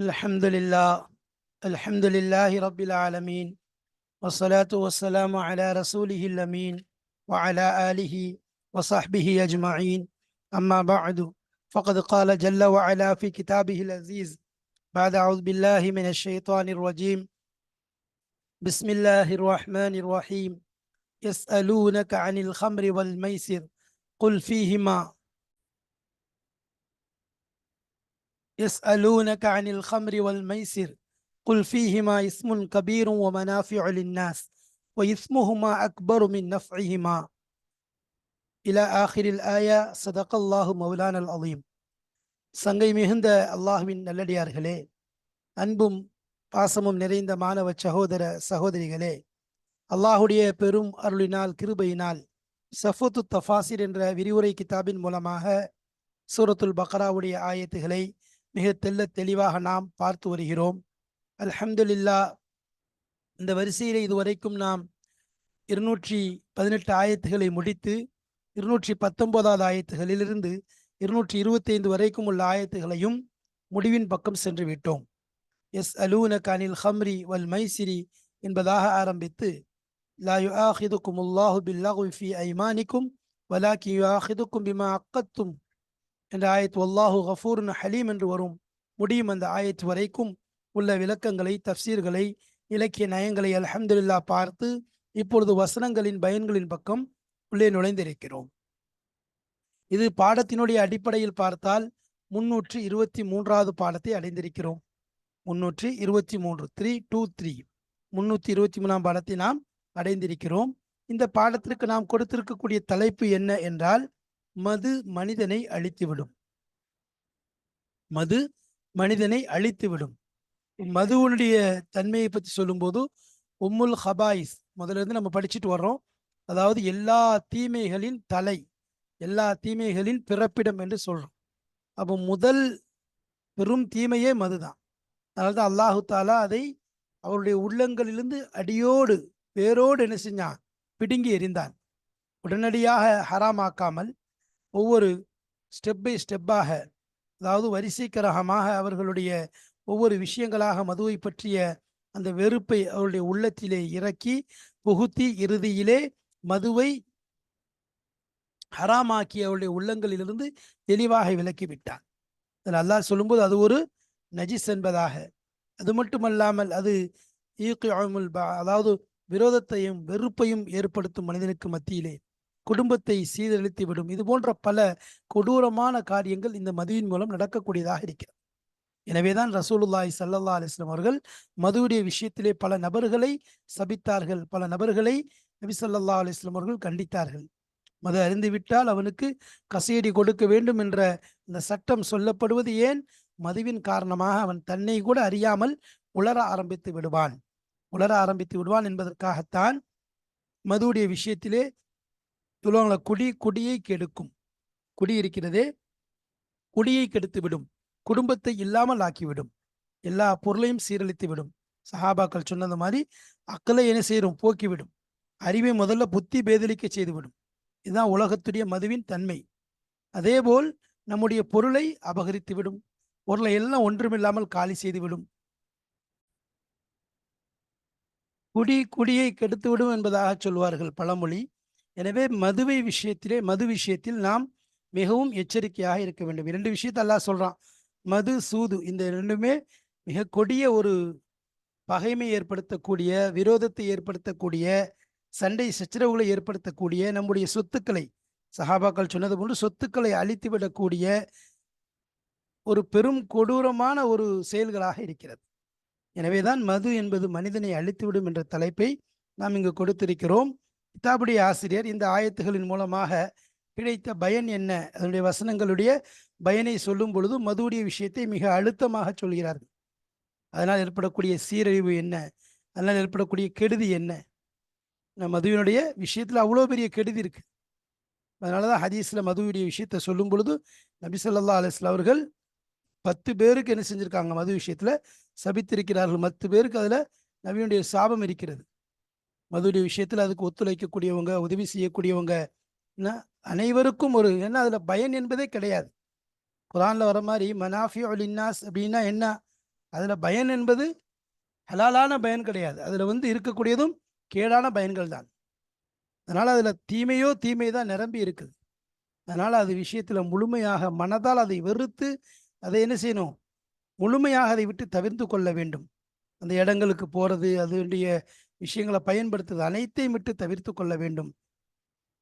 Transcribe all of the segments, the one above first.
الحمد لله الحمد لله رب العالمين والصلاة والسلام على رسوله الأمين وعلى آله وصحبه أجمعين. أما بعد فقد قال جل وعلا في كتابه العزيز بعد أعوذ بالله من الشيطان الرجيم. بسم الله الرحمن الرحيم. يسألونك عن الخمر والميسر قل فيهما يسألونك عن الخمر والميسر قل فيهما اسم كبير ومنافع للناس وإثمهما أكبر من نفعهما إلى آخر الآية صدق الله مولانا العظيم சங்கை மிகுந்த அல்லாஹுவின் நல்லடியார்களே அன்பும் பாசமும் நிறைந்த மாணவ சகோதர சகோதரிகளே அல்லாஹுடைய பெரும் அருளினால் கிருபையினால் சஃபுத்து தஃபாசிர் என்ற விரிவுரை கிதாபின் மூலமாக சூரத்துல் பக்ராவுடைய ஆயத்துகளை மிக தெல்ல தெளிவாக நாம் பார்த்து வருகிறோம். அல்ஹம்துலில்லா இந்த வரிசையில் இதுவரைக்கும் நாம் இருநூற்றி பதினெட்டு ஆயத்துகளை முடித்து இருநூற்றி பத்தொன்பதாவது ஆயத்துகளிலிருந்து இருநூற்றி இருபத்தி ஐந்து வரைக்கும் உள்ள ஆயத்துகளையும் முடிவின் பக்கம் சென்று விட்டோம் எஸ் அலூன கனில் ஹம்ரி வல் மைசிரி என்பதாக ஆரம்பித்து லா யுஆஹிதுக்கும் உல்லாஹு பில்லாஹு ஃபி ஐமானிக்கும் வலாக்கி யுஆஹிதுக்கும் பிமா அக்கத்தும் என்ற ஆயத்து அல்லாஹு ஹஃபூர்னு ஹலீம் என்று வரும். முடியும் அந்த ஆயத்து வரைக்கும் உள்ள விளக்கங்களை தப்சீர்களை இலக்கிய நயங்களை அல்ஹம்துலில்லா பார்த்து இப்பொழுது வசனங்களின் பயன்களின் பக்கம் உள்ளே நுழைந்திருக்கிறோம். இது பாடத்தினுடைய அடிப்படையில் பார்த்தால் முன்னூற்றி இருபத்தி மூன்றாவது பாடத்தை அடைந்திருக்கிறோம். முன்னூற்றி இருபத்தி மூன்று த்ரீ டூ த்ரீ முன்னூற்றி இருபத்தி மூணாம் பாடத்தை நாம் அடைந்திருக்கிறோம். இந்த பாடத்திற்கு நாம் கொடுத்திருக்கக்கூடிய தலைப்பு என்ன என்றால் மது மனிதனை அழித்துவிடும். மது மனிதனை அழித்துவிடும். மதுவனுடைய தன்மையை பற்றி சொல்லும்போது உம்முல் ஹபாயிஸ் முதல்ல இருந்து நம்ம படிச்சுட்டு வர்றோம். அதாவது எல்லா தீமைகளின் தலை எல்லா தீமைகளின் பிறப்பிடம் என்று சொல்றோம். அப்போ முதல் பெரும் தீமையே மதுதான். அதனால தான் அல்லாஹு தாலா அதை அவருடைய உள்ளங்களிலிருந்து அடியோடு வேரோடு என்ன செஞ்சான்? பிடுங்கி எறிந்தான். உடனடியாக ஹராமாக்காமல் ஒவ்வொரு ஸ்டெப் பை ஸ்டெப்பாக அதாவது வரிசைக்கரகமாக அவர்களுடைய ஒவ்வொரு விஷயங்களாக மதுவை பற்றிய அந்த வெறுப்பை அவருடைய உள்ளத்திலே இறக்கி புகுத்தி இறுதியிலே மதுவை ஹராமாக்கி அவருடைய உள்ளங்களிலிருந்து தெளிவாக விலக்கிவிட்டார். அதில் அல்லாஹ் சொல்லும்போது அது ஒரு நஜிஸ் என்பதாக. அது மட்டுமல்லாமல் அது அதாவது விரோதத்தையும் வெறுப்பையும் ஏற்படுத்தும் மனிதனுக்கு மத்தியிலே குடும்பத்தை சீரழித்து விடும் இது போன்ற பல கொடூரமான காரியங்கள் இந்த மதுவின் மூலம் நடக்கக்கூடியதாக இருக்கிறது. எனவேதான் ரசூலுல்லாய் சல்லா அலிஸ்லாம் அவர்கள் மதுவுடைய விஷயத்திலே பல நபர்களை சபித்தார்கள். பல நபர்களை நபி சல்லா அலிஸ்லாம் அவர்கள் கண்டித்தார்கள். மது அறிந்துவிட்டால் அவனுக்கு கசையடி கொடுக்க வேண்டும் என்ற இந்த சட்டம் சொல்லப்படுவது ஏன்? மதுவின் காரணமாக அவன் தன்னை கூட அறியாமல் உளர ஆரம்பித்து விடுவான். உளர ஆரம்பித்து விடுவான் என்பதற்காகத்தான் மதுவுடைய விஷயத்திலே சொல்லுவாங்களா குடி குடியை கெடுக்கும். குடி இருக்கிறதே குடியை கெடுத்து விடும் குடும்பத்தை இல்லாமல் ஆக்கிவிடும். எல்லா பொருளையும் சீரழித்து விடும் சஹாபாக்கள் சொன்னது மாதிரி அக்களை என்ன செய்யறோம் போக்கிவிடும். அறிவை முதல்ல புத்தி பேதலிக்க செய்துவிடும். இதுதான் உலகத்துடைய மதுவின் தன்மை. அதேபோல் நம்முடைய பொருளை அபகரித்து விடும் பொருளை எல்லாம் ஒன்றுமில்லாமல் காலி செய்துவிடும். குடி குடியை கெடுத்து விடும் என்பதாக சொல்வார்கள் பழமொழி. எனவே மதுவை விஷயத்திலே மது விஷயத்தில் நாம் மிகவும் எச்சரிக்கையாக இருக்க வேண்டும். இரண்டு விஷயத்த அல்லாஹ் சொல்றான். மது சூது இந்த ரெண்டுமே மிக கொடிய ஒரு பகைமை ஏற்படுத்தக்கூடிய விரோதத்தை ஏற்படுத்தக்கூடிய சண்டை சச்சரவுகளை ஏற்படுத்தக்கூடிய நம்முடைய சொத்துக்களை சஹாபாக்கள் சொன்னது போன்று சொத்துக்களை அழித்து விடக்கூடிய ஒரு பெரும் கொடூரமான ஒரு செயல்களாக இருக்கிறது. எனவேதான் மது என்பது மனிதனை அழித்துவிடும் என்ற தலைப்பை நாம் இங்கு கொடுத்திருக்கிறோம். கிதாபுடைய ஆசிரியர் இந்த ஆயத்துகளின் மூலமாக கிடைத்த பயன் என்ன? அதனுடைய வசனங்களுடைய பயனை சொல்லும் பொழுது மதுவுடைய விஷயத்தை மிக அழுத்தமாக சொல்கிறார்கள். அதனால் ஏற்படக்கூடிய சீரழிவு என்ன? அதனால் ஏற்படக்கூடிய கெடுதி என்ன? மதுவினுடைய விஷயத்தில் அவ்வளோ பெரிய கெடுதி இருக்குது அதனால தான் ஹதீஸில் மதுவுடைய விஷயத்தை சொல்லும் பொழுது நபி சொல்லா அலிஸ்ல அவர்கள் பத்து பேருக்கு என்ன செஞ்சுருக்காங்க மது விஷயத்தில்? சபித்திருக்கிறார்கள். பத்து பேருக்கு அதில் நபியுடைய சாபம் இருக்கிறது. மதுரை விஷயத்தில் அதுக்கு ஒத்துழைக்கக்கூடியவங்க உதவி செய்யக்கூடியவங்க அனைவருக்கும் ஒரு என்ன அதில் பயன் என்பதே கிடையாது. குரானில் வர மாதிரி மனாஃபி அலின்னாஸ் அப்படின்னா என்ன? அதில் பயன் என்பது ஹலாலான பயன் கிடையாது. அதில் வந்து இருக்கக்கூடியதும் கேடான பயன்கள் தான். அதனால் அதில் தீமையோ தீமை தான் நிரம்பி இருக்குது. அதனால் அது விஷயத்தில் முழுமையாக மனதால் அதை வெறுத்து அதை என்ன செய்யணும்? முழுமையாக அதை விட்டு தவிர்த்து கொள்ள வேண்டும். அந்த இடங்களுக்கு போகிறது அதனுடைய விஷயங்களை பயன்படுத்துவது அனைத்தையும் விட்டு தவிர்த்து கொள்ள வேண்டும்.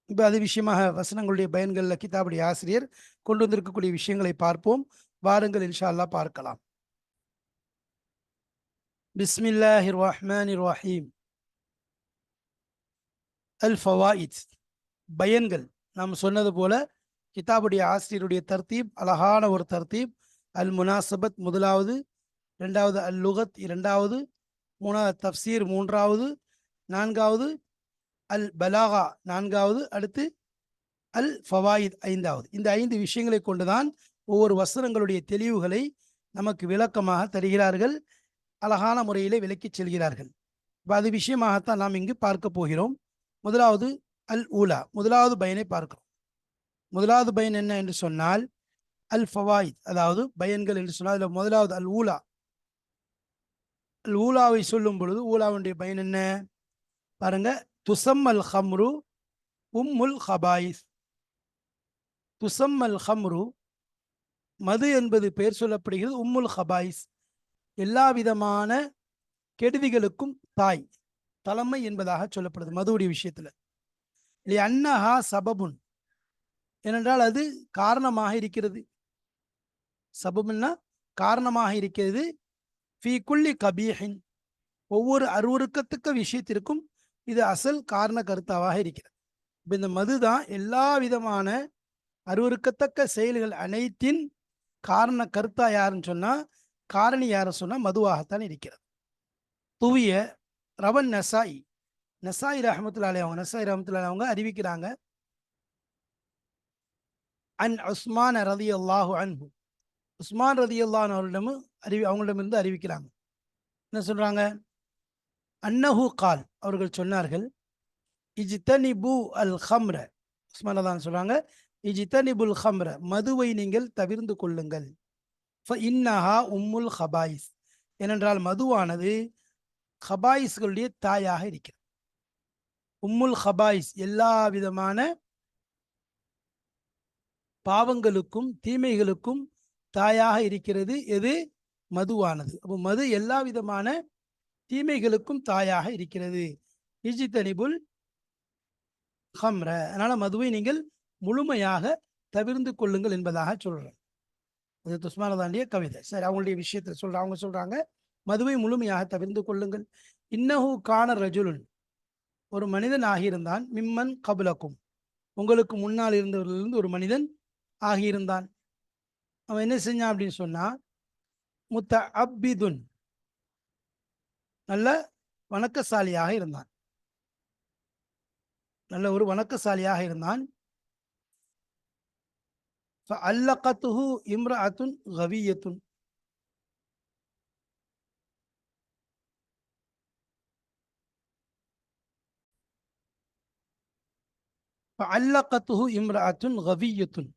இப்போ அது விஷயமாக வசனங்களுடைய பயன்களில் கிதாபுடைய ஆசிரியர் கொண்டு வந்திருக்கக்கூடிய விஷயங்களை பார்ப்போம். வாருங்கள் இன்ஷா அல்லாஹ் பார்க்கலாம். பிஸ்மில்லாஹிர் ரஹ்மானிர் ரஹீம் அல் ஃபவாயித் பயன்கள். நாம் சொன்னது போல கிதாபுடைய ஆசிரியருடைய தர்த்தீப் அழகான ஒரு தர்த்தீப். அல் முனாசபத் முதலாவது ரெண்டாவது அல் லுகத் இரண்டாவது மூணாவது தப்சீர் மூன்றாவது நான்காவது அல் பலாகா நான்காவது அடுத்து அல் ஃபவாயித் ஐந்தாவது. இந்த ஐந்து விஷயங்களை கொண்டுதான் ஒவ்வொரு வசனங்களுடைய தெளிவுகளை நமக்கு விளக்கமாக தருகிறார்கள் அழகான முறையிலே விளக்கிச் செல்கிறார்கள். இப்போ அது விஷயமாகத்தான் நாம் இங்கு பார்க்க போகிறோம். முதலாவது அல் ஊலா. முதலாவது பயனை பார்க்கிறோம். முதலாவது பயன் என்ன என்று சொன்னால் அல் ஃபவாயித் அதாவது பயன்கள் என்று சொன்னால் அதில் முதலாவது அல் ஊலா. ஊலாவை சொல்லும் பொழுது ஊலாவுடைய பயன் என்ன? பாருங்க துசம்மல் ஹம்ரு உம்முல் ஹபாயிஸ். துசம்மல் ஹம்ரு மது என்பது பெயர் சொல்லப்படுகிறது உம்முல் ஹபாயிஸ். எல்லா விதமான கெடுதிகளுக்கும் தாய் தலைமை என்பதாக சொல்லப்படுது மதுவுடைய விஷயத்துல. இல்லை அன்னஹா சபபுன். ஏனென்றால் அது காரணமாக இருக்கிறது. சபபுன்னா காரணமாக இருக்கிறது ஃபி குல்லி கபீஹின். ஒவ்வொரு அருவருக்கத்தக்க விஷயத்திற்கும் இது அசல் காரண கருத்தாவாக இருக்கிறது. இப்போ இந்த மது தான் எல்லா விதமான அருவருக்கத்தக்க செயல்கள் அனைத்தின் காரண கருத்தா யாருன்னு சொன்னா காரணி யாருன்னு சொன்னா மதுவாகத்தான் இருக்கிறது. துவிய ரவன் நசாயி. நசாயி ரஹமத்துல்லாலே அவங்க நசாயி ரஹமத்துல்லாலே அவங்க அறிவிக்கிறாங்க. அன் உஸ்மான ரதி அல்லாஹு அன்பு உஸ்மான் ரதி அல்லான் அவர்களிடமும் அறிவி அவங்களிடமிருந்து அறிவிக்கிறாங்க. என்ன சொல்கிறாங்க அன்னஹு கால். அவர்கள் சொன்னார்கள் இஜித்தனிபு அல் ஹம்ர உஸ்மான் சொல்கிறாங்க இஜித்தனிபுல் ஹம்ர மதுவை நீங்கள் தவிர்ந்து கொள்ளுங்கள். இன்னஹா உம்முல் ஹபாயிஸ் ஏனென்றால் மதுவானது ஹபாயிஸ்களுடைய தாயாக இருக்கிறது. உம்முல் ஹபாயிஸ் எல்லா விதமான பாவங்களுக்கும் தீமைகளுக்கும் தாயாக இருக்கிறது. எது? மதுவானது. அப்போ மது எல்லா விதமான தீமைகளுக்கும் தாயாக இருக்கிறது. இஜித்தனிபுல் ஹம்ர. அதனால மதுவை நீங்கள் முழுமையாக தவிர்ந்து கொள்ளுங்கள் என்பதாக சொல்றேன் அது துஸ்மானதாண்டிய கவிதை. சரி அவங்களுடைய விஷயத்தை சொல்ற அவங்க சொல்றாங்க மதுவை முழுமையாக தவிர்ந்து கொள்ளுங்கள். இன்னஹு கான ரஜுலுன். ஒரு மனிதன் ஆகியிருந்தான். மிம்மன் கபுலக்கும். உங்களுக்கு முன்னால் இருந்தவர்களிருந்து ஒரு மனிதன் ஆகியிருந்தான். அவன் என்ன செஞ்சான் அப்படின்னு சொன்னா முத்த அப்பிதுன் நல்ல வணக்கசாலியாக இருந்தான். நல்ல ஒரு வணக்கசாலியாக இருந்தான். அல்லகத்துஹு இம்ரஅத்துன் கவியத்துன். அல்லகத்துஹு இம்ரஅத்துன் கவியத்துன்.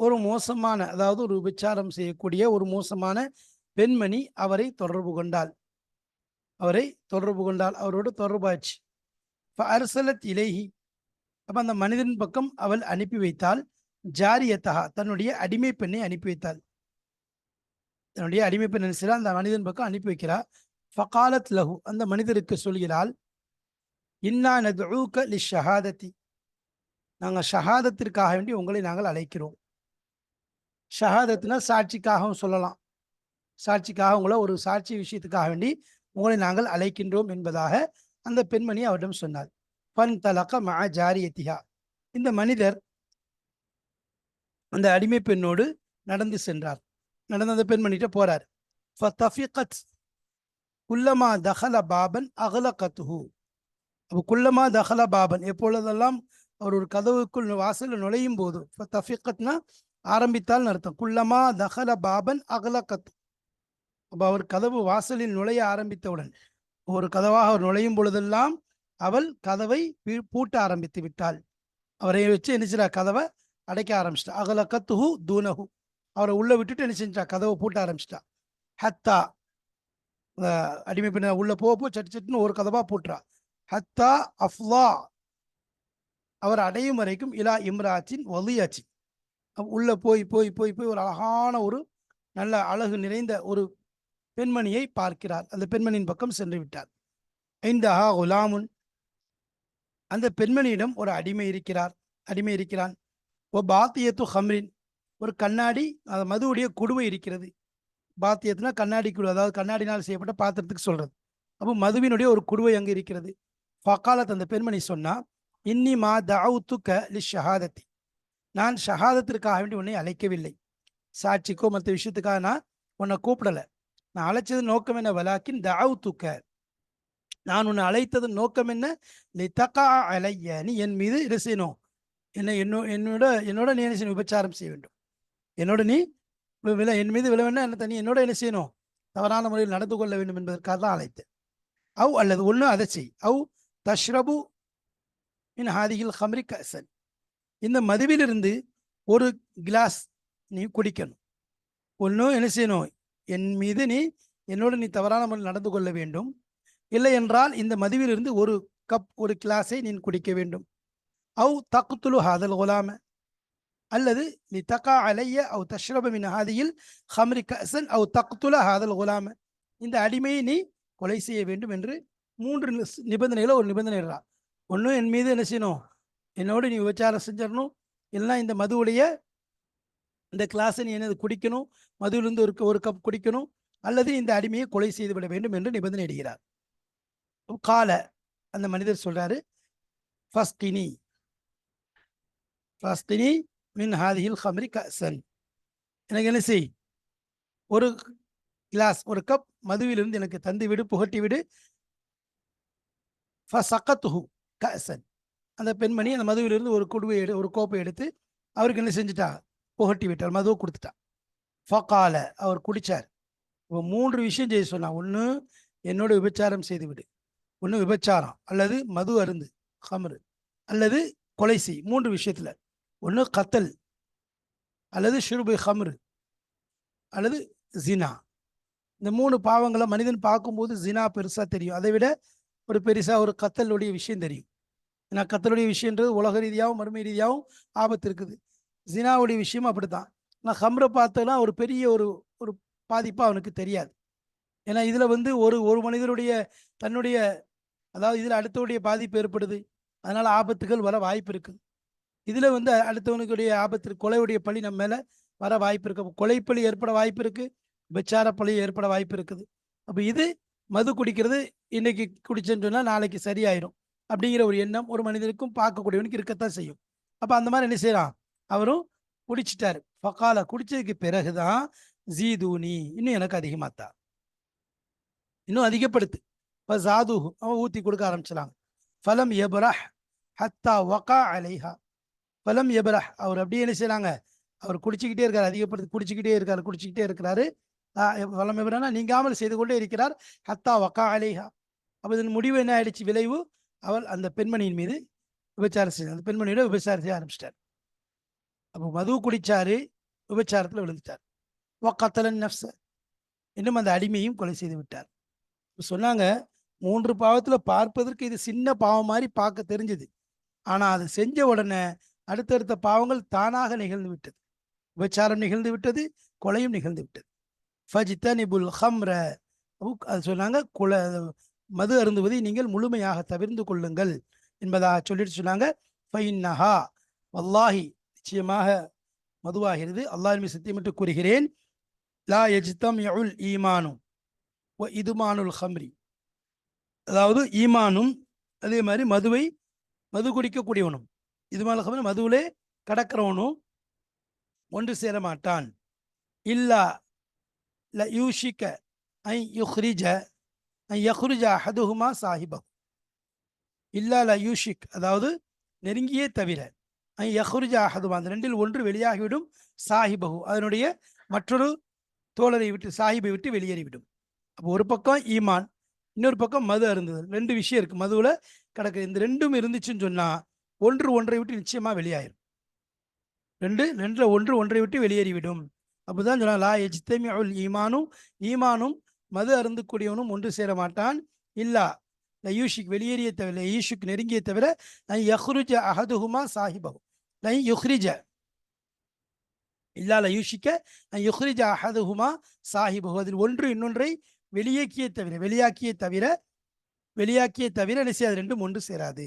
ஒரு மோசமான அதாவது ஒரு விபச்சாரம் செய்யக்கூடிய ஒரு மோசமான பெண்மணி அவரை தொடர்பு கொண்டாள். அவரை தொடர்பு கொண்டால் அவரோடு தொடர்பாச்சு அரசலத் இலேஹி. அப்போ அந்த மனிதன் பக்கம் அவள் அனுப்பி வைத்தாள். ஜாரியத்தகா தன்னுடைய அடிமை பெண்ணை அனுப்பி வைத்தாள். தன்னுடைய அடிமை பெண் என்ன அந்த மனிதன் பக்கம் அனுப்பி வைக்கிறார் ஃபகாலத் லஹு அந்த மனிதருக்கு சொல்கிறாள் இன்னா நது லி ஷஹாதத்தி நாங்கள் ஷஹாதத்திற்காக வேண்டி உங்களை நாங்கள் அழைக்கிறோம். ஷஹாதத்னா சாட்சிக்காகவும் சொல்லலாம். சாட்சிக்காக உங்களை ஒரு சாட்சி விஷயத்துக்காக வேண்டி உங்களை நாங்கள் அழைக்கின்றோம் என்பதாக அந்த பெண்மணி அவரிடம் சொன்னார் பன் தலக்க மா ஜாரியத்திஹா. இந்த மனிதர் அந்த அடிமை பெண்ணோடு நடந்து சென்றார். நடந்த அந்த பெண்மணிகிட்ட போறார். குல்லமா தஹல பாபன் அகலகத்துஹு அப்போ குல்லமா தஹல பாபன் எப்பொழுதெல்லாம் அவர் ஒரு கதவுக்குள் வாசலில் நுழையும் போது தஃபிகத்னா ஆரம்பித்தால் அர்த்தம். குல்லமா தஹல பாபன் அகலகத்து அப்போ அவர் கதவு வாசலில் நுழைய ஆரம்பித்தவுடன் ஒரு கதவாக அவர் நுழையும் பொழுதெல்லாம் அவள் கதவை பூட்ட ஆரம்பித்து விட்டாள். அவரை வச்சு என்ன கதவை அடைக்க ஆரம்பிச்சிட்டா. அகல கத்துஹு தூனஹு. அவரை உள்ள விட்டுட்டு என்ன செஞ்சா கதவை பூட்ட ஆரம்பிச்சிட்டா. ஹத்தா. அடிமை பின்ன உள்ள போக போ சட்டு சட்டுன்னு ஒரு கதவா பூட்டுறா. ஹத்தா அஃப்லா. அவர் அடையும் வரைக்கும் இலா இம்ராச்சின் வலியாச்சின் உள்ளே போய் போய் போய் போய் ஒரு அழகான ஒரு நல்ல அழகு நிறைந்த ஒரு பெண்மணியை பார்க்கிறார். அந்த பெண்மணியின் பக்கம் சென்று விட்டார். ஐந்தஹா குலாமுன். அந்த பெண்மணியிடம் ஒரு அடிமை இருக்கிறார். அடிமை இருக்கிறான். ஓ பாத்தியத்து ஹம்ரின். ஒரு கண்ணாடி அது மதுவுடைய குடுவை இருக்கிறது. பாத்தியத்துனா கண்ணாடி குழு அதாவது கண்ணாடினால் செய்யப்பட்ட பாத்திரத்துக்கு சொல்றது. அப்போ மதுவினுடைய ஒரு குடுவை அங்கே இருக்கிறது. ஃபக்காலத் அந்த பெண்மணி சொன்னா இன்னி மா தாவுத்துக்க லி ஷஹாதத்தி நான் ஷஹாதத்திற்காக வேண்டி உன்னை அழைக்கவில்லை. சாட்சிக்கோ மற்ற விஷயத்துக்காக நான் உன்னை கூப்பிடல. நான் அழைச்சது நோக்கம் என்ன வலாக்கின் தவுத்துக்க நான் உன்னை அழைத்தது நோக்கம் என்ன லித்தகா அலைய. நீ என் மீது இது செய்யணும்? என்னோ என்னோட என்னோட நீ என்ன செய்யணும்? விபச்சாரம் செய்ய வேண்டும். என்னோட நீ வில என் மீது விழ வேண்டாம் என்ன நீ என்னோட என்ன செய்யணும்? தவறான முறையில் நடந்து கொள்ள வேண்டும் என்பதற்காக தான் அழைத்தேன். அவ் அல்லது ஒன்று அதை செய். அவ் தஷ்ரபு இன் ஹாதிகில் ஹம்ரி கசன் இந்த மதுவிலிருந்து ஒரு கிளாஸ் நீ குடிக்கணும். ஒன்றும் என்ன செய்யணும் என் மீது நீ என்னோட நீ தவறான முறையில் நடந்து கொள்ள வேண்டும். இல்லை என்றால் இந்த மதுவிலிருந்து ஒரு கப் ஒரு கிளாஸை நீ குடிக்க வேண்டும். அவு தக்குத்துலு ஹாதல் குலாம. அல்லது நீ தக்கா அலைய அவு தஷ்ரபமின் ஹாதியில் ஹம்ரி கசன் அவு தக்குத்துல ஹாதல் குலாம. இந்த அடிமையை நீ கொலை செய்ய வேண்டும் என்று மூன்று நிபந்தனைகளை ஒரு நிபந்தனை ஒன்றும் என் மீது என்ன செய்யணும் என்னோடு நீ விபச்சாரம் செஞ்சிடணும் இல்லைன்னா இந்த மதுவுடைய இந்த கிளாஸை நீ என்னது குடிக்கணும். மதுவிலிருந்து ஒரு ஒரு கப் குடிக்கணும். அல்லது இந்த அடிமையை கொலை செய்து விட வேண்டும் என்று நிபந்தனை இடுகிறார். கால அந்த மனிதர் சொல்றாரு ஃபஸ்டினி ஃபஸ்டினி மின் ஹாதிஹில் ஹம்ரி கசன் எனக்கு என்ன செய்? ஒரு கிளாஸ் ஒரு கப் மதுவிலிருந்து எனக்கு தந்து விடு புகட்டி விடு ஃபசக்கத்துஹு கசன் அந்த பெண்மணி அந்த மதுவிலிருந்து ஒரு குடுவை எடு ஒரு கோப்பை எடுத்து அவருக்கு என்ன செஞ்சுட்டா? புகட்டி விட்டார். மதுவை கொடுத்துட்டா. ஃபக்கால அவர் குடிச்சார். இப்போ மூன்று விஷயம் செய்ய சொன்னான். ஒன்று என்னோட விபச்சாரம் செய்து விடு ஒன்று விபச்சாரம். அல்லது மது அருந்து ஹமரு அல்லது கொலை செய். மூன்று விஷயத்தில். ஒன்று கத்தல். அல்லது ஷிருபு ஹம்ரு அல்லது ஜினா. இந்த மூணு பாவங்களை மனிதன் பார்க்கும்போது ஜினா பெருசாக தெரியும். அதை விட ஒரு பெருசாக ஒரு கத்தலுடைய விஷயம் தெரியும். ஏன்னா கத்தருடைய விஷயன்றது உலக ரீதியாகவும் மறுமை ரீதியாகவும் ஆபத்து இருக்குது ஜினாவுடைய விஷயம் அப்படித்தான். நான் ஹம்ரை பார்த்தோன்னா ஒரு பெரிய ஒரு ஒரு பாதிப்பு அவனுக்கு தெரியாது. ஏன்னா இதில் வந்து ஒரு ஒரு மனிதனுடைய தன்னுடைய அதாவது இதில் அடுத்தவுடைய பாதிப்பு ஏற்படுது. அதனால் ஆபத்துகள் வர வாய்ப்பு இருக்குது இதில் வந்து அடுத்தவனுக்குடைய ஆபத்து கொலையுடைய பழி நம்ம மேலே வர வாய்ப்பு இருக்குது கொலைப்பழி ஏற்பட வாய்ப்பு இருக்குது பிரச்சார பழி ஏற்பட வாய்ப்பு இருக்குது. அப்போ இது மது குடிக்கிறது இன்னைக்கு குடிச்சேன்னு சொன்னால் நாளைக்கு சரியாயிரும். அப்படிங்கிற ஒரு எண்ணம் ஒரு மனிதனுக்கும் பார்க்கக்கூடியவனுக்கு இருக்கத்தான் செய்யும். அப்ப அந்த மாதிரி என்ன செய்யறான்? அவரும் குடிச்சிட்டாரு. பக்கால குடிச்சதுக்கு பிறகுதான் ஜீதூனி இன்னும் எனக்கு அதிகமாத்தா. இன்னும் அதிகப்படுத்து. இப்போ ஜாதுஹு அவன் ஊத்தி கொடுக்க ஆரம்பிச்சிடாங்க ஃபலம் எபரஹ் ஹத்தா ஒகா அலைஹா. ஃபலம் எபரஹ் அவர் அப்படியே என்ன செய்யறாங்க? அவர் குடிச்சுக்கிட்டே இருக்காரு அதிகப்படுத்தி குடிச்சுக்கிட்டே இருக்காரு குடிச்சுக்கிட்டே இருக்கிறாரு. வளம் எபரனா நீங்காமல் செய்து கொண்டே இருக்கிறார். ஹத்தா வகா அலைஹா. அப்போ இதன் முடிவு என்ன ஆயிடுச்சு? விளைவு அவள் அந்த பெண்மணியின் மீது விபச்சாரம் செய்தார். அந்த பெண்மணியோட விபச்சாரம் செய்ய ஆரம்பிச்சிட்டார். அப்போ மது குடிச்சாரு விபச்சாரத்தில் விழுந்துட்டார். ஒக்கத்தலன் நஃப்ச இன்னும் அந்த அடிமையும் கொலை செய்து விட்டார். சொன்னாங்க மூன்று பாவத்தில் பார்ப்பதற்கு இது சின்ன பாவம் மாதிரி பார்க்க தெரிஞ்சது. ஆனால் அது செஞ்ச உடனே அடுத்தடுத்த பாவங்கள் தானாக நிகழ்ந்து விட்டது. விபச்சாரம் நிகழ்ந்து விட்டது கொலையும் நிகழ்ந்து விட்டது. ஃபஜித்தனிபுல் ஹம்ர அது சொன்னாங்க குல மது அருந்துவதை நீங்கள் முழுமையாக தவிர்ந்து கொள்ளுங்கள் என்பதாக சொல்லிட்டு சொன்னாங்க. ஃபைன்னஹா. வல்லாஹி நிச்சயமாக மதுவாகிறது. அல்லாஹ் சத்தியமிட்டு கூறுகிறேன். லா எஜித்தம் யுல் ஈமானு ஓ இதுமானுல் ஹம்ரி. அதாவது ஈமானும் அதே மாதிரி மதுவை மது குடிக்கக்கூடியவனும். இதுமான ஹம்ரி மதுவிலே கடக்கிறவனும் ஒன்று சேர மாட்டான். இல்லா ல யூஷிக்க ஐ யுஹ்ரிஜ யஹ்ருஜ ஹதுஹுமா சாஹிபஹ் இல்லா ல யூஷிக் அதாவது நெருங்கியே தவிர ஐ ஹதுமா அந்த ரெண்டில் ஒன்று வெளியாகிவிடும் சாஹிபஹு. அதனுடைய மற்றொரு தோழரை விட்டு சாஹிபை விட்டு வெளியேறிவிடும். அப்போ ஒரு பக்கம் ஈமான் இன்னொரு பக்கம் மது அருந்துதல். ரெண்டு விஷயம் இருக்குது மதுவில் கிடக்கு. இந்த ரெண்டும் இருந்துச்சுன்னு சொன்னால் ஒன்று ஒன்றை விட்டு நிச்சயமாக வெளியாயிரும். ரெண்டு ரெண்டில் ஒன்று ஒன்றை விட்டு வெளியேறிவிடும். அப்படிதான் சொன்னால் லா எஜ்தமிஉல் ஈமானும் ஈமானும் மது அருந்தக்கூடியவனும் ஒன்று சேர மாட்டான் இல்லா லயூஷிக் வெளியேறிய தவிர ஈஷுக் நெருங்கிய தவிர ஐ யஹ்ருஜ அஹதுஹுமா சாஹிபஹு. லை யுஹ்ரிஜ. இல்லா லயூஷிக்க நான் யுஹ்ரிஜ அஹதுஹுமா சாஹிபஹு. அதில் ஒன்று இன்னொன்றை வெளியேக்கிய தவிர வெளியாக்கிய தவிர வெளியாக்கிய தவிர என்ன செய்யாது? ரெண்டும் ஒன்று சேராது.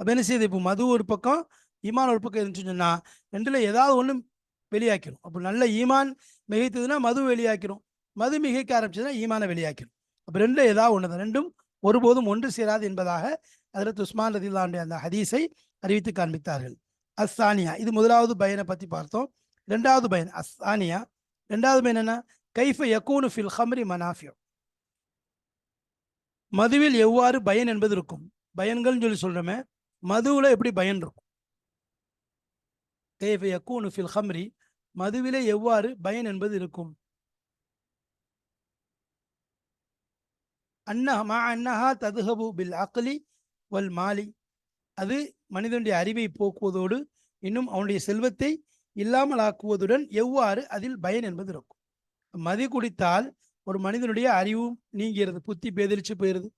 அப்போ என்ன செய்யுது? இப்போ மது ஒரு பக்கம் ஈமான் ஒரு பக்கம் இருந்துச்சுன்னு சொன்னால் ரெண்டில் ஏதாவது ஒன்று வெளியாக்கிடும் அப்போ நல்ல ஈமான் மிகைத்ததுன்னா மது வெளியாக்கிடும் மது மிகைக்க ஆரம்பிச்சதுன்னா ஈமான வெளியாக்கிடும் அப்போ ரெண்டு ஏதாவது ஒன்று ரெண்டும் ஒருபோதும் ஒன்று சேராது என்பதாக அதில் உஸ்மான் ரதில்லாவுடைய அந்த ஹதீஸை அறிவித்து காண்பித்தார்கள். அஸ்தானியா இது முதலாவது பயனை பற்றி பார்த்தோம். ரெண்டாவது பயன் அஸ்தானியா ரெண்டாவது பயன் என்ன? கைஃப யக்கூனு ஃபில் ஹம்ரி மனாஃபியோ மதுவில் எவ்வாறு பயன் என்பது இருக்கும்? பயன்கள்னு சொல்லி சொல்றோமே மதுவில் எப்படி பயன் இருக்கும்? கைஃப யக்கூனு ஃபில் ஹம்ரி மதுவிலே எவ்வாறு பயன் என்பது இருக்கும்? அன்னஹ மா அன்னஹா ததுஹபு பில் அக்லி வல் மாலி. அது மனிதனுடைய அறிவை போக்குவதோடு இன்னும் அவனுடைய செல்வத்தை இல்லாமல் ஆக்குவதுடன் எவ்வாறு அதில் பயன் என்பது இருக்கும். மதி குடித்தால் ஒரு மனிதனுடைய அறிவும் நீங்கிறது புத்தி பேதலிச்சு போயிடுது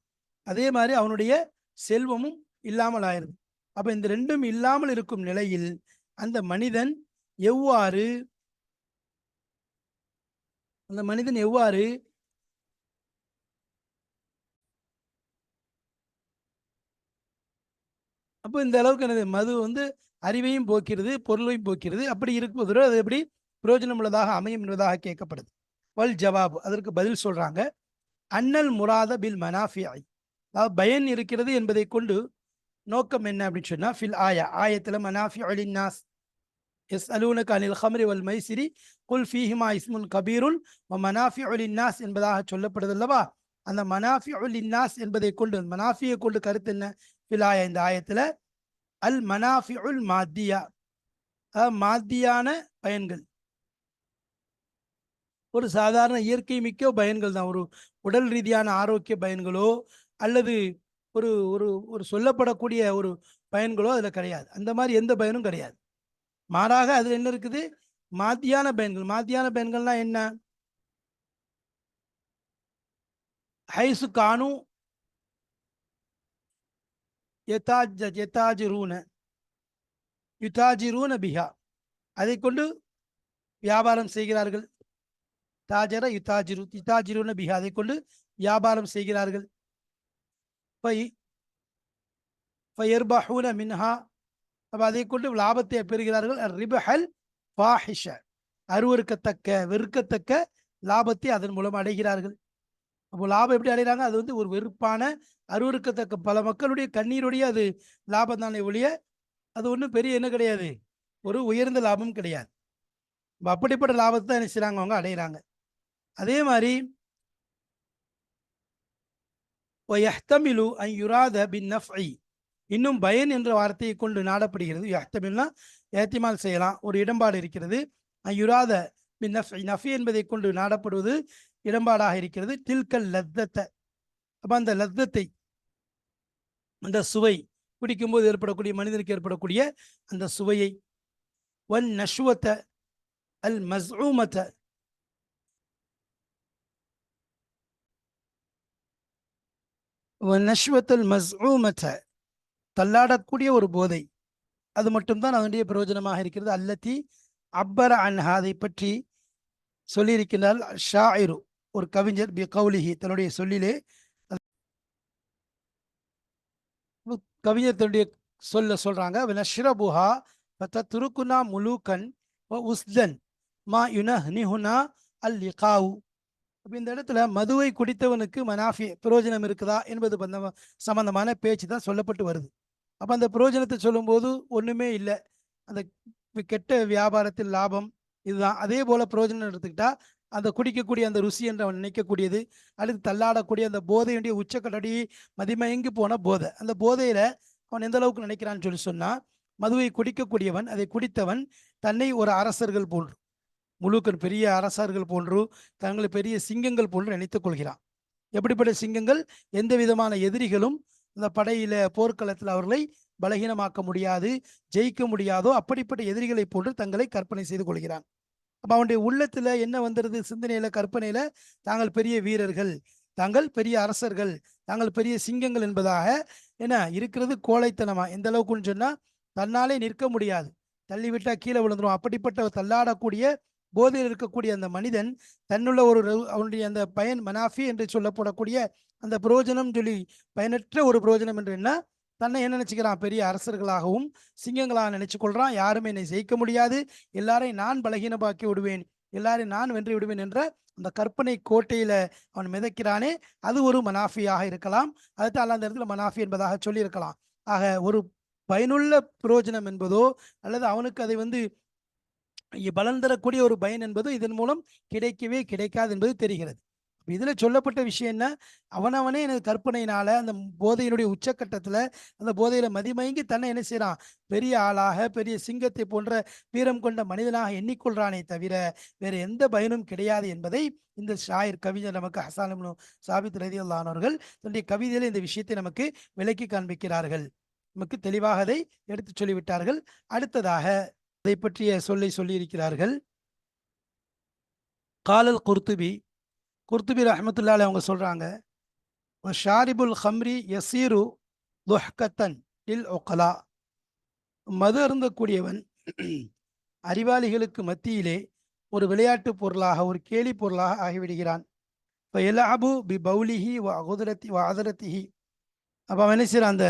அதே மாதிரி அவனுடைய செல்வமும் இல்லாமல் ஆயிருது. அப்போ இந்த ரெண்டும் இல்லாமல் இருக்கும் நிலையில் அந்த மனிதன் எவ்வாறு அந்த மனிதன் எவ்வாறு அப்போ இந்த அளவுக்கு என்னது? மது வந்து அறிவையும் போக்கிறது பொருளையும் போக்கிறது அப்படி இருப்பதோடு அது எப்படி? பிரயோஜனம் உள்ளதாக அமையும் என்பதாக கேட்கப்படுது. வல் ஜவாப். அதற்கு பதில் சொல்றாங்க அன்னல் முராத பில் மனாஃபியாய் அதாவது பயன் இருக்கிறது என்பதை கொண்டு நோக்கம் என்ன அப்படின்னு சொன்னா ஃபில் ஆயா. ஆயத்தில் மனாஃபி அலின்னாஸ் எஸ் அலூனக் அனில் ஹம்ரி வல் மைசிரி குல் ஃபீஹிமா இஸ்முல் கபீருல் மனாஃபி அலின்னாஸ் என்பதாக சொல்லப்படுது அல்லவா? அந்த மனாஃபி அலின்னாஸ் என்பதை கொண்டு மனாஃபியை கொண்டு கருத்து என்ன? பிலாய இந்த ஆயத்தில் அல் மனாஃபி உல் மாத்தியா மாத்தியான பயன்கள். ஒரு சாதாரண இயற்கை மிக்க பயன்கள் தான். ஒரு உடல் ரீதியான ஆரோக்கிய பயன்களோ அல்லது ஒரு ஒரு ஒரு சொல்லப்படக்கூடிய ஒரு பயன்களோ அதில் கிடையாது. அந்த மாதிரி எந்த பயனும் கிடையாது. மாறாக அதில் என்ன இருக்குது? மாத்தியான பயன்கள். மாத்தியான பயன்கள்னால் என்ன? ஹைசு காணும் யதாஜ யதாஜிரூன யுதாஜிரூன பிஹா. அதை கொண்டு வியாபாரம் செய்கிறார்கள். தாஜர யுதாஜிரு யுதாஜிரூன பிஹா. அதை கொண்டு வியாபாரம் செய்கிறார்கள். பை ஃபயர்பஹூன மின்ஹா. அப்போ அதை கொண்டு லாபத்தை பெறுகிறார்கள். ரிபஹல் ஃபாஹிஷ. அருவறுக்கத்தக்க வெறுக்கத்தக்க லாபத்தை அதன் மூலம் அடைகிறார்கள். அப்போ லாபம் எப்படி அடைகிறாங்க அது வந்து ஒரு வெறுப்பான அருவறுக்கத்தக்க பல மக்களுடைய கண்ணீருடைய அது லாபம் தானே ஒழிய அது ஒன்றும் பெரிய என்ன கிடையாது. ஒரு உயர்ந்த லாபம் கிடையாது. அப்படிப்பட்ட லாபத்தை தான் என்ன அவங்க அடைகிறாங்க அதே மாதிரி ஒயஹ்தமிலு அன் யுராத பின் நஃப்இ. இன்னும் பயன் என்ற வார்த்தையை கொண்டு நாடப்படுகிறது. யஹ்தமில்னா ஏத்திமால் செய்யலாம். ஒரு இடம்பாடு இருக்கிறது. அன் யுராத பின் நஃப் நஃபி என்பதை கொண்டு நாடப்படுவது இடம்பாடாக இருக்கிறது. தில்கல் லத்தத்தை. அப்போ அந்த லத்தத்தை அந்த சுவை குடிக்கும்போது ஏற்படக்கூடிய மனிதனுக்கு ஏற்படக்கூடிய அந்த சுவையை ஒன் நஷ்வத்த அல் மஸ்ஊமத்த. நஷ்வத்தல் மஸ்ஊமத்த. தள்ளாடக்கூடிய ஒரு போதை. அது மட்டும்தான் அதனுடைய பிரயோஜனமாக இருக்கிறது. அல்லத்தி அப்பர அன்ஹா அதை பற்றி சொல்லியிருக்கிறார் ஷாயிரு. ஒரு கவிஞர் பி கௌலிஹி தன்னுடைய சொல்லிலே கவிஞர் தன்னுடைய சொல்ல சொல்றாங்க. நஷ்ரபுஹா துருக்குனா முலூக்கன் உஸ்தன் மா யுனஹ்னிஹுனா அல் லிகாவு. இந்த இடத்துல மதுவை குடித்தவனுக்கு மனாஃபி பிரயோஜனம் இருக்குதா என்பது பந்த சம்பந்தமான பேச்சு தான் சொல்லப்பட்டு வருது. அப்போ அந்த பிரயோஜனத்தை சொல்லும்போது ஒன்றுமே இல்லை. அந்த கெட்ட வியாபாரத்தில் லாபம் இதுதான். அதே போல் பிரயோஜனம் எடுத்துக்கிட்டா அந்த குடிக்கக்கூடிய அந்த ருசி என்று அவன் நினைக்கக்கூடியது. அல்லது தள்ளாடக்கூடிய அந்த போதையுடைய உச்சக்கடடி மதிமயங்கி போன போதை. அந்த போதையில அவன் எந்த அளவுக்கு நினைக்கிறான்னு சொல்லி சொன்னா மதுவை குடிக்கக்கூடியவன் அதை குடித்தவன் தன்னை ஒரு அரசர்கள் போன்று முழுக்கன் பெரிய அரசர்கள் போன்று தங்களை பெரிய சிங்கங்கள் போன்று நினைத்துக் கொள்கிறான். எப்படிப்பட்ட சிங்கங்கள்? எந்த விதமான எதிரிகளும் அந்த படையில போர்க்களத்தில் அவர்களை பலகீனமாக்க முடியாது ஜெயிக்க முடியாதோ அப்படிப்பட்ட எதிரிகளை போன்று தங்களை கற்பனை செய்து கொள்கிறான். அப்போ அவனுடைய உள்ளத்தில் என்ன வந்துடுது சிந்தனையில் கற்பனையில் தாங்கள் பெரிய வீரர்கள் தாங்கள் பெரிய அரசர்கள் தாங்கள் பெரிய சிங்கங்கள் என்பதாக என்ன? இருக்கிறது கோழைத்தனமா? எந்த அளவுக்குன்னு சொன்னால் தன்னாலே நிற்க முடியாது. தள்ளிவிட்டால் கீழே விழுந்துரும். அப்படிப்பட்ட தள்ளாடக்கூடிய போதையில் இருக்கக்கூடிய அந்த மனிதன் தன்னுள்ள ஒரு அவனுடைய அந்த பயன் மனாஃபி என்று சொல்லப்படக்கூடிய அந்த பிரயோஜனம் சொல்லி பயனற்ற ஒரு பிரயோஜனம் என்று என்ன? தன்னை என்ன நினைச்சுக்கிறான்? பெரிய அரசர்களாகவும் சிங்கங்களாக நினைச்சு கொள்றான் யாருமே என்னை ஜெயிக்க முடியாது. எல்லாரையும் நான் பலகீனமாக்கி விடுவேன். எல்லாரையும் நான் வென்று விடுவேன் என்ற அந்த கற்பனை கோட்டையில அவன் மிதக்கிறானே. அது ஒரு மனாஃபியாக இருக்கலாம். அதுதான் அந்த இடத்துல மனாஃபி என்பதாக சொல்லியிருக்கலாம். ஆக ஒரு பயனுள்ள பிரயோஜனம் என்பதோ அல்லது அவனுக்கு அதை வந்து பலன் தரக்கூடிய ஒரு பயன் என்பது இதன் மூலம் கிடைக்கவே கிடைக்காது என்பது தெரிகிறது. இதுல சொல்லப்பட்ட விஷயம் என்ன? அவனவனே எனது கற்பனையினால அந்த போதையினுடைய உச்சக்கட்டத்துல அந்த போதையில மதிமயங்கி தன்னை என்ன செய்கிறான் பெரிய ஆளாக பெரிய சிங்கத்தை போன்ற வீரம் கொண்ட மனிதனாக எண்ணிக்கொள்றானே தவிர வேற எந்த பயனும் கிடையாது என்பதை இந்த ஷாயர் கவிஞர் நமக்கு ஹசான் சாபித் ரதியுல்லானவர்கள் தன்னுடைய கவிதையில இந்த விஷயத்தை நமக்கு விளக்கி காண்பிக்கிறார்கள். நமக்கு தெளிவாக அதை எடுத்து சொல்லிவிட்டார்கள். அடுத்ததாக அதை பற்றிய சொல்லை சொல்லியிருக்கிறார்கள். காலல் குர்துபி குர்துபி ரஹமத்துல்லாலே அவங்க சொல்கிறாங்க ஷாரிபுல் ஹம்ரி யசீரு துஹ்கத்தன் இல் ஒக்கலா மது அருந்தக்கூடியவன் அறிவாளிகளுக்கு மத்தியிலே ஒரு விளையாட்டு பொருளாக ஒரு கேலி பொருளாக ஆகிவிடுகிறான். இப்போ எலாபு பி பௌலிஹி வ அகுதரத்தி வ அதரத்திஹி அப்போ அவன் என்ன அந்த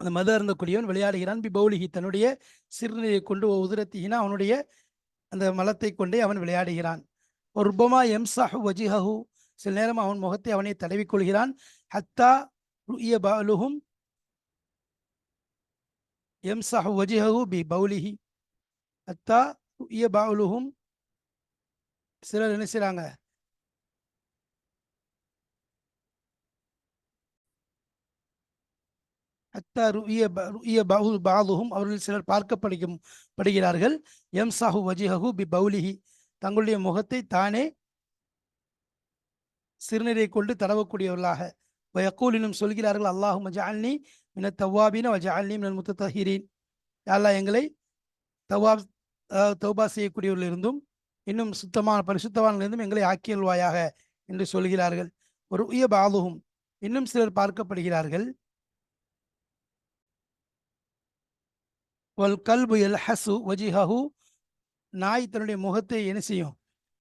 அந்த மது அருந்தக்கூடியவன் விளையாடுகிறான். பி பௌலிஹி தன்னுடைய சிறுநீரை கொண்டு உதிரத்திகினா அவனுடைய அந்த மலத்தை கொண்டே அவன் விளையாடுகிறான். ஒரு ருபமா எம்சாஹு வஜிஹஹு சில நேரம் அவன் முகத்தை அவனை தடவிக்கொள்கிறான். ஹத்தா ருஇய பாலுஹும் எம்சாஹு வஜிஹஹு பி பௌலிஹி ஹத்தா ருய பாலுஹும் சிலர் என்ன செய்றாங்க? ஹத்தா ருஇய ப- ருஇய பாதுஹும் அவர்கள் சிலர் பார்க்கப்படுகும் படுகிறார்கள். எம்சாஹு வஜிஹு பி பௌலிஹி தங்களுடைய முகத்தை தானே சிறுநீரை கொண்டு தடவக்கூடியவர்களாக. வயக்கூலினும் சொல்கிறார்கள் அல்லாஹும் ஜஅல்னி மின தவ்வாபின வஜஅல்னி மினல் முத்தஹிரீன் அல்லா எங்களை தவாப் தௌபா செய்யக்கூடியவர்களிருந்தும் இன்னும் சுத்தமான பரிசுத்தவான்களிருந்தும் எங்களை ஆக்கியல்வாயாக என்று சொல்கிறார்கள். ஒரு உய பாலுகும் இன்னும் சிலர் பார்க்கப்படுகிறார்கள். வல் கல்பு எல் ஹசு வஜிஹு நாய் தன்னுடைய முகத்தை என்ன செய்யும்?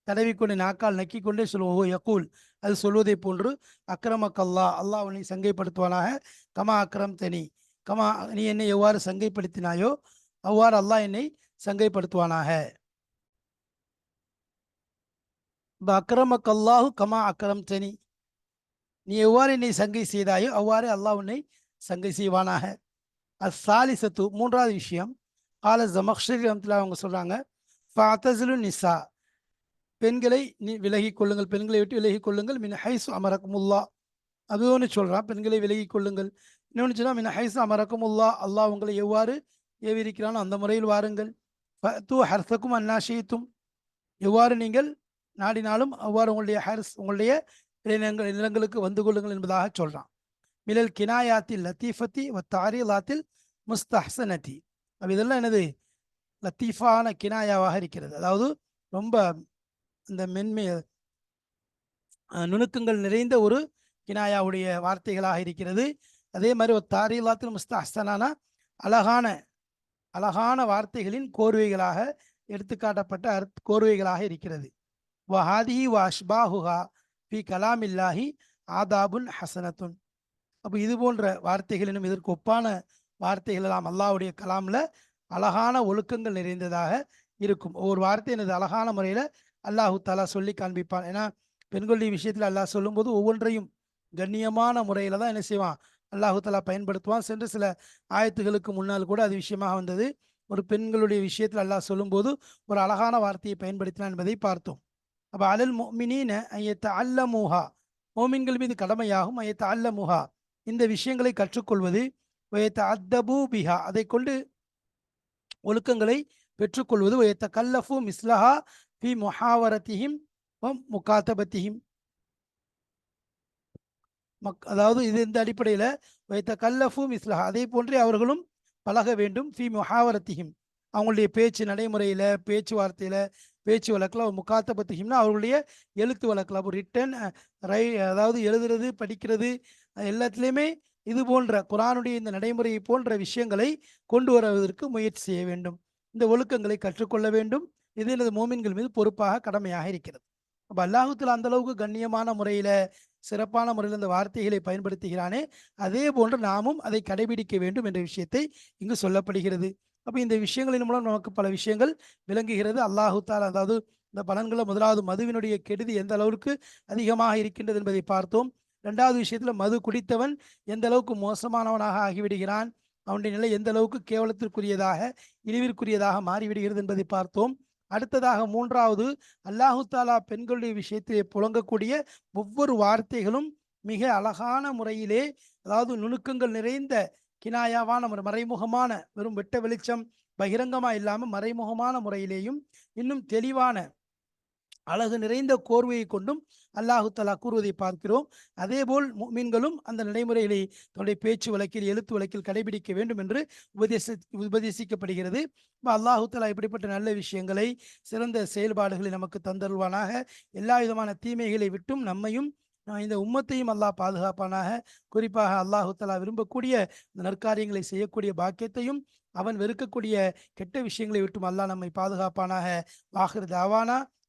தடவிக்கொண்டு நாக்கால் நக்கி கொண்டே சொல்லுவோம் ஓ யக்கூல் அது சொல்வதை போன்று அக்ரமக்கல்லா அல்லாஹ் உன்னை சங்கைப்படுத்துவானாக. கமா அக்ரம் தனி கமா நீ என்னை எவ்வாறு சங்கைப்படுத்தினாயோ அவ்வாறு அல்லாஹ் என்னை சங்கைப்படுத்துவானாக. அக்ரமக்கல்லாஹு கமா அக்ரம் தனி நீ எவ்வாறு என்னை சங்கை செய்தாயோ அவ்வாறு அல்லாஹ் உன்னை சங்கை செய்வானாக. அசாலிசத்து மூன்றாவது விஷயம். கால ஜமக்ஷரி அவங்க சொல்றாங்க ஃபாத்தசிலு நிசா. பெண்களை நீ விலகிக் கொள்ளுங்கள் பெண்களை விட்டு விலகிக் கொள்ளுங்கள். மின் ஹைசு அமரக்குமுல்லா. அது ஒன்று சொல்கிறான் பெண்களை விலகிக் கொள்ளுங்கள். இன்னொன்று சொன்னால் மின் ஹைசு அமரக்குமுல்லா. அல்லாஹ் உங்களை எவ்வாறு ஏவிருக்கிறானோ அந்த முறையில் வாருங்கள். தூ ஹர்சக்கும் அன்னாஷித்தும் எவ்வாறு நீங்கள் நாடினாலும் அவ்வாறு உங்களுடைய ஹர்ஸ் உங்களுடைய இளைஞர்கள் நிலங்களுக்கு வந்து கொள்ளுங்கள் என்பதாக சொல்கிறான் மிலல் கினாயாத்தில் லத்தீஃபத்தி வ தாரீலாத்தில் முஸ்தஹ்சனதி. அப்போ இதெல்லாம் என்னது? லத்தீஃபான கினாயாவாக இருக்கிறது. அதாவது ரொம்ப இந்த மென்மை நுணுக்கங்கள் நிறைந்த ஒரு கினாயாவுடைய வார்த்தைகளாக இருக்கிறது. அதே மாதிரி ஒரு தாரீலாத்தில் முஸ்தஹ்சனான அழகான அழகான வார்த்தைகளின் கோர்வைகளாக எடுத்துக்காட்டப்பட்ட அர்த் கோர்வைகளாக இருக்கிறது. வஹாதி வ அஷ்பாஹுஹா பி கலாமில்லாஹி ஆதாபுன் ஹசனத்துன். அப்போ இது போன்ற வார்த்தைகளிலும் இதற்கு ஒப்பான வார்த்தைகள் எல்லாம் அல்லாஹ்வுடைய கலாம்ல அழகான ஒழுக்கங்கள் நிறைந்ததாக இருக்கும். ஒவ்வொரு வார்த்தை எனது அழகான முறையில் அல்லாஹு தாலா சொல்லி காண்பிப்பான். ஏன்னா பெண்களுடைய விஷயத்தில் அல்லாஹ் சொல்லும்போது ஒவ்வொன்றையும் கண்ணியமான முறையில் தான் என்ன செய்வான். அல்லாஹு தாலா பயன்படுத்துவான். சென்று சில ஆயத்துகளுக்கு முன்னால் கூட அது விஷயமாக வந்தது. ஒரு பெண்களுடைய விஷயத்தில் அல்லாஹ் சொல்லும்போது ஒரு அழகான வார்த்தையை பயன்படுத்தினான் என்பதை பார்த்தோம். அப்போ அலல் மொமினீன ஐயத்த அல்ல மூஹா மோமின்கள் மீது கடமையாகும். ஐயத்த அல்ல முஹா இந்த விஷயங்களை கற்றுக்கொள்வது வயத்த அத்தபு பிஹா. அதை கொண்டு ஒழுக்கங்களை பெற்றுக்கொள்வது. வயத்த கல்லஃபு மிஸ்லஹா பி முஹாவரத்திஹிம் முகாத்தபத்திஹிம். மக் அதாவது இது இந்த அடிப்படையில் வைத்த கல்லஃபு மிஸ்லஹா அதே போன்றே அவர்களும் பழக வேண்டும். ஃபி முஹாவரத்திஹிம். அவங்களுடைய பேச்சு நடைமுறையில் பேச்சுவார்த்தையில் பேச்சு வழக்கில் முக்காத்தபத்துஹிம்னா அவர்களுடைய எழுத்து வழக்கில். அப்போ ரிட்டன் ரை அதாவது எழுதுறது படிக்கிறது எல்லாத்துலேயுமே இது போன்ற குரானுடைய இந்த நடைமுறையை போன்ற விஷயங்களை கொண்டு வருவதற்கு முயற்சி செய்ய வேண்டும். இந்த ஒழுக்கங்களை கற்றுக்கொள்ள வேண்டும். இது எனது மோமின்கள் மீது பொறுப்பாக கடமையாக இருக்கிறது. அப்போ அல்லாஹுத்தில் அந்த அளவுக்கு கண்ணியமான முறையில் சிறப்பான முறையில் இந்த வார்த்தைகளை பயன்படுத்துகிறானே அதே போன்று நாமும் அதை கடைபிடிக்க வேண்டும் என்ற விஷயத்தை இங்கு சொல்லப்படுகிறது. அப்போ இந்த விஷயங்களின் மூலம் நமக்கு பல விஷயங்கள் விளங்குகிறது. அல்லாஹு அதாவது இந்த பலன்களை முதலாவது மதுவினுடைய கெடுதி எந்த அளவுக்கு அதிகமாக இருக்கின்றது என்பதை பார்த்தோம். ரெண்டாவது விஷயத்தில் மது குடித்தவன் எந்த அளவுக்கு மோசமானவனாக ஆகிவிடுகிறான்? அவனுடைய நிலை எந்த அளவுக்கு கேவலத்திற்குரியதாக இழிவிற்குரியதாக மாறிவிடுகிறது என்பதை பார்த்தோம். அடுத்ததாக மூன்றாவது அல்லாஹு தாலா பெண்களுடைய விஷயத்திலே புழங்கக்கூடிய ஒவ்வொரு வார்த்தைகளும் மிக அழகான முறையிலே அதாவது நுணுக்கங்கள் நிறைந்த கினாயாவான ஒரு மறைமுகமான வெறும் வெட்ட வெளிச்சம் பகிரங்கமாக இல்லாமல் மறைமுகமான முறையிலேயும் இன்னும் தெளிவான அழகு நிறைந்த கோர்வையை கொண்டும் அல்லாஹு தலா கூறுவதை பார்க்கிறோம். அதேபோல் மீன்களும் அந்த நடைமுறைகளை தன்னுடைய பேச்சு வழக்கில் எழுத்து வழக்கில் கடைபிடிக்க வேண்டும் என்று உபதேச உபதேசிக்கப்படுகிறது. இப்போ அல்லாஹு தலா இப்படிப்பட்ட நல்ல விஷயங்களை சிறந்த செயல்பாடுகளை நமக்கு தந்தருவானாக எல்லா விதமான தீமைகளை விட்டும் நம்மையும் இந்த உம்மத்தையும் அல்லாஹ் பாதுகாப்பானாக. குறிப்பாக அல்லாஹு தலா விரும்பக்கூடிய இந்த நற்காரியங்களை செய்யக்கூடிய பாக்கியத்தையும் அவன் வெறுக்கக்கூடிய கெட்ட விஷயங்களை விட்டும் அல்லாஹ் நம்மை பாதுகாப்பானாக. வாகிறது அவானா